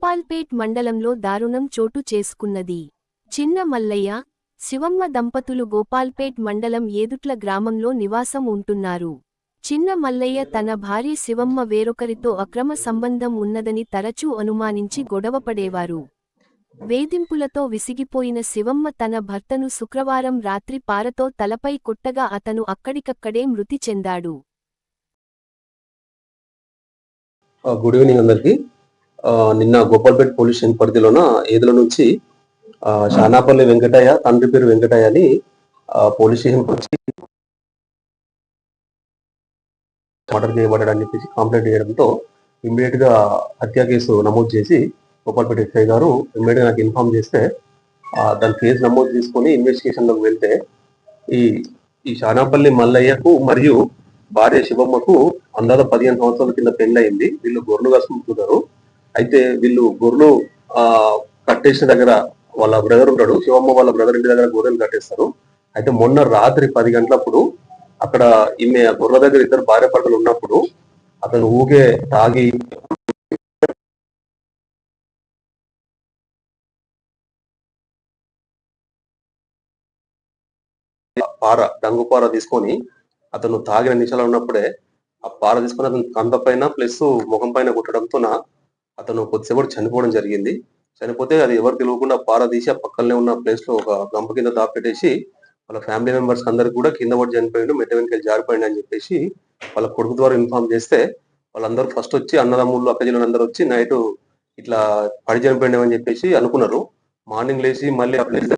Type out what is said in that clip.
గోపాల్పేట్ మండలంలో దారుణం చోటు చేసుకున్నది. చిన్న మల్లయ్య శివమ్మ దంపతులు గోపాల్పేట్ మండలం ఏదుట్ల గ్రామంలో నివాసం ఉంటున్నారు. చిన్న మల్లయ్య తన భార్య శివమ్మ వేరొకరితో అక్రమ సంబంధం ఉన్నదని తరచూ అనుమానించి గొడవపడేవారు వేధింపులతో విసిగిపోయిన శివమ్మ తన భర్తను శుక్రవారం రాత్రి పారతో తలపై కొట్టగా అతను అక్కడికక్కడే మృతి చెందాడు. గుడ్ ఈవినింగ్ అందరికీ. నిన్న గోపాల్పేట్ పోలీస్ స్టేషన్ పరిధిలోన ఏదుల నుంచి ఆ, షానాపల్లి వెంకటయ్య తండ్రి పేరు వెంకటయ్య అని పోలీస్ స్టేషన్కి వచ్చి మర్డర్ చేయబడ్డాడని చెప్పేసి కంప్లైంట్ చేయడంతో ఇమ్మీడియట్గా హత్య కేసు నమోదు చేసి గోపాల్పేట ఎస్ఐ గారు ఇమ్మీడియట్గా నాకు ఇన్ఫార్మ్ చేస్తే ఆ, దాని కేసు నమోదు చేసుకొని ఇన్వెస్టిగేషన్లోకి వెళ్తే ఈ ఈ షానాపల్లి మల్లయ్యకు మరియు భార్య శివమ్మకు అందాల పదిహేను సంవత్సరాల కింద పెళ్ళయింది. వీళ్ళు గొర్రెలు కాసుకుంటున్నారు. అయితే వీళ్ళు గొర్రెలు ఆ కట్టేసిన దగ్గర వాళ్ళ బ్రదర్ ఉంటాడు. శివమ్మ వాళ్ళ బ్రదర్ ఇంటి దగ్గర గొర్రెలు కట్టేస్తారు. అయితే మొన్న రాత్రి పది గంటలప్పుడు అక్కడ ఈమె గొర్రెల దగ్గర ఇద్దరు భార్య భర్తలు ఉన్నప్పుడు అతను ఊగే తాగి పార డంగు పార తీసుకొని అతను తాగిన నిశాలో ఉన్నప్పుడే ఆ పార తీసుకొని అతను కంద పైన ప్లస్ ముఖం పైన కొట్టడంతో అతను కొద్దిసేపటి చనిపోవడం జరిగింది. చనిపోతే అది ఎవరు తెలియకుండా పారదీసి ఆ పక్కనే ఉన్న ప్లేస్లో ఒక గంప కింద దాపెట్టేసి వాళ్ళ ఫ్యామిలీ మెంబర్స్ అందరు కూడా కింద పడి చనిపోయిండు మెట్ట వెనకాల జారిపోయింది అని చెప్పేసి వాళ్ళ కొడుకు ద్వారా ఇన్ఫార్మ్ చేస్తే వాళ్ళందరూ ఫస్ట్ వచ్చి అన్నదమ్ముళ్ళు అక్కజిల్లు అందరూ వచ్చి నైట్ ఇట్లా పడి చనిపోయింది చెప్పేసి అనుకున్నారు. మార్నింగ్ లేచి మళ్ళీ ఆ ప్లేస్